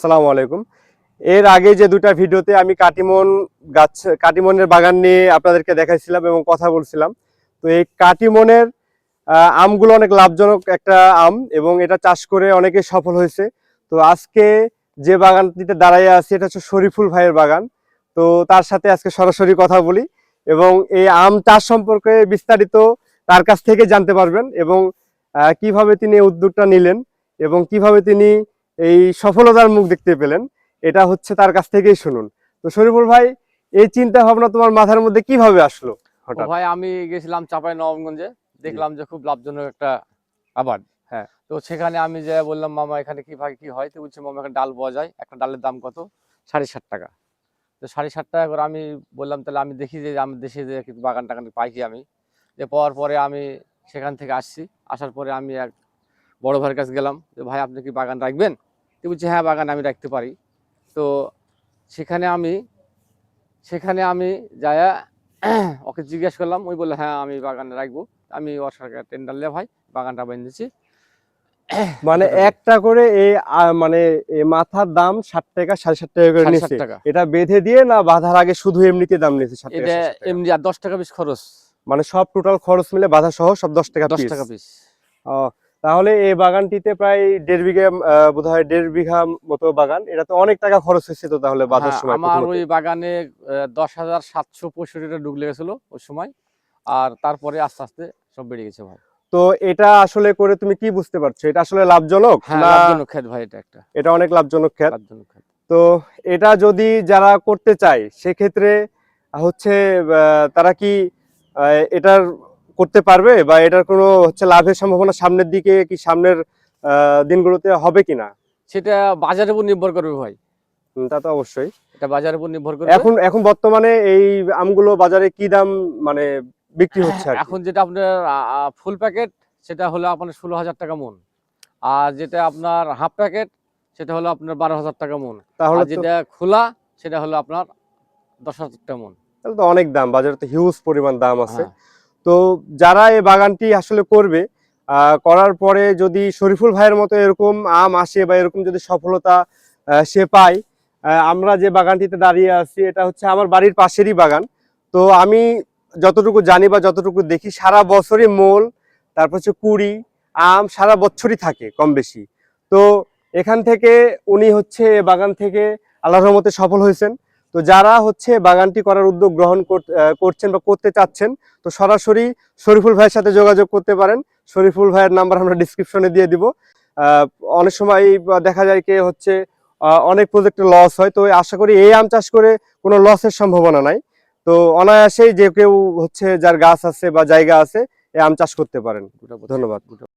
আসসালামু আলাইকুম। এর আগে যে দুটা ভিডিওতে আমি কাটিমন গাছ, কাটিমনের বাগান নিয়ে আপনাদেরকে দেখাইছিলাম এবং কথা বলছিলাম। তো এই কাটিমনের আমগুলো অনেক লাভজনক একটা আম এবং এটা চাষ করে অনেকে সফল হয়েছে। তো আজকে যে বাগানটিতে দাঁড়াইয়া আছি, এটা হচ্ছে শরীফুল ভাইয়ের বাগান। তো তার সাথে আজকে সরাসরি কথা বলি এবং এই আম চাষ সম্পর্কে বিস্তারিত তার কাছ থেকে জানতে পারবেন এবং কীভাবে তিনি উদ্যোগটা নিলেন এবং কীভাবে তিনি এই সফলতার মুখ দেখতে পেলেন। এটা হচ্ছে তার কাছ থেকেই শুনুন। তো শরীফুল ভাই এই চিন্তা ভাবনা তোমার মাথার মধ্যে কীভাবে আসলো হঠাৎ? ভাই আমি গেছিলাম চাপাই নবমগঞ্জে দেখলাম যে খুব লাভজনক একটা আবাদ হ্যাঁ। তো সেখানে আমি যে বললাম মামা এখানে কি ভাই কি হয়? তো বলছে মামা এখানে ডাল পাওয়া যায়। একটা ডালের দাম কত? সাড়ে ষাট টাকা। তো সাড়ে ষাট টাকা করে আমি বললাম তাহলে আমি দেখি যে আমি দেশে যে বাগান টাগান পাই কি আমি? যে পাওয়ার পরে আমি সেখান থেকে আসছি। আসার পরে আমি এক বড় ভাইয়ের কাছে গেলাম যে ভাই আপনি কি বাগান রাখবেন? তো বলছে হ্যাঁ বাগান আমি রাখতে পারি। তো সেখানে আমি সেখানে আমি যায়া ওকে জিজ্ঞেস করলাম ওই বলল হ্যাঁ আমি বাগানে রাখব। আমি ওর সরকার টেন্ডার লে ভাই বাগানটা বেঁধেছি মানে একটা করে এই মানে মাথার দাম ষাট টাকা সাড়ে ষাট টাকা করে নিচ্ছে টাকা। এটা বেঁধে দিয়ে না বাঁধার আগে শুধু এমনিতে দাম নিচ্ছে ষাট টাকা এটা 60 টাকা। এমনি আর দশ টাকা পিস খরচ। মানে সব টোটাল খরচ মিলে বাধা সহ সব দশ টাকা দশ টাকা পিস তাহলে এই বাগানটিতে প্রায় দেড় বিঘা বোধ হয় দেড় বিঘা মতো বাগান। এটা তো অনেক টাকা খরচ হয়েছে তো তাহলে বাঁধার হ্যাঁ, সময় আমার ওই বাগানে দশ হাজার সাতশো পঁয়ষট্টি টাকা ডুব লেগেছিল ওই সময়। আর তারপরে আস্তে আস্তে সব বেড়ে গেছে ভাই। তো এটা আসলে করে তুমি কি বুঝতে পারছ? এটা আসলে লাভজনক হ্যাঁ লাভজনক খেত ভাই এটা একটা। এটা অনেক লাভজনক ক্ষেত। লাভজনক খেত তো এটা যদি যারা করতে চায় সেক্ষেত্রে হচ্ছে আহ, তারা কি এটার করতে পারবে বা এটার কোনো হচ্ছে লাভের সম্ভাবনা সামনের দিকে কি সামনের দিনগুলোতে হবে কিনা? সেটা বাজারের উপর নির্ভর করবে ভাই। তা তো অবশ্যই। এটা বাজারের উপর নির্ভর করবে। এখন এখন বর্তমানে এই আমগুলো বাজারে কি দাম মানে বিক্রি হচ্ছে এখন যেটা আপনার ফুল প্যাকেট সেটা হলো আপনার ষোলো হাজার টাকা মন। আর যেটা আপনার হাফ প্যাকেট সেটা হলো আপনার বারো হাজার টাকা মন। তাহলে যেটা খোলা সেটা হলো আপনার দশ হাজার টাকা মন। তাহলে তো অনেক দাম বাজারে তো হিউজ পরিমাণ দাম আছে। হ্যাঁ। তো যারা এই বাগানটি আসলে করবে করার পরে যদি শরীফুল ভাইয়ের মতো এরকম আম আসে বা এরকম যদি সফলতা সে পায় আমরা যে বাগানটিতে দাঁড়িয়ে আছি, এটা হচ্ছে আমার বাড়ির পাশেরই বাগান। তো আমি যতটুকু জানি বা যতটুকু দেখি, সারা বছরই মোল, তারপর হচ্ছে কুড়ি, আম সারা বছরই থাকে কম বেশি তো এখান থেকে উনি হচ্ছে বাগান থেকে আল্লাহর রহমতে সফল হয়েছেন। তো যারা হচ্ছে বাগানটি করার উদ্যোগ গ্রহণ কর- করছেন বা করতে চাচ্ছেন তো সরাসরি শরীফুল ভাইয়ের সাথে যোগাযোগ করতে পারেন। শরীফুল ভাইয়ের নাম্বার আমরা ডিসক্রিপশনে দিয়ে দিব। অনেক সময় দেখা যায় কি হচ্ছে অনেক প্রজেক্টে লস হয় তো আশা করি এই আম চাষ করে কোনো লসের সম্ভাবনা নাই। তো অনায়াসেই যে কেউ হচ্ছে যার গাছ আছে বা জায়গা আছে এই আম চাষ করতে পারেন। ধন্যবাদ।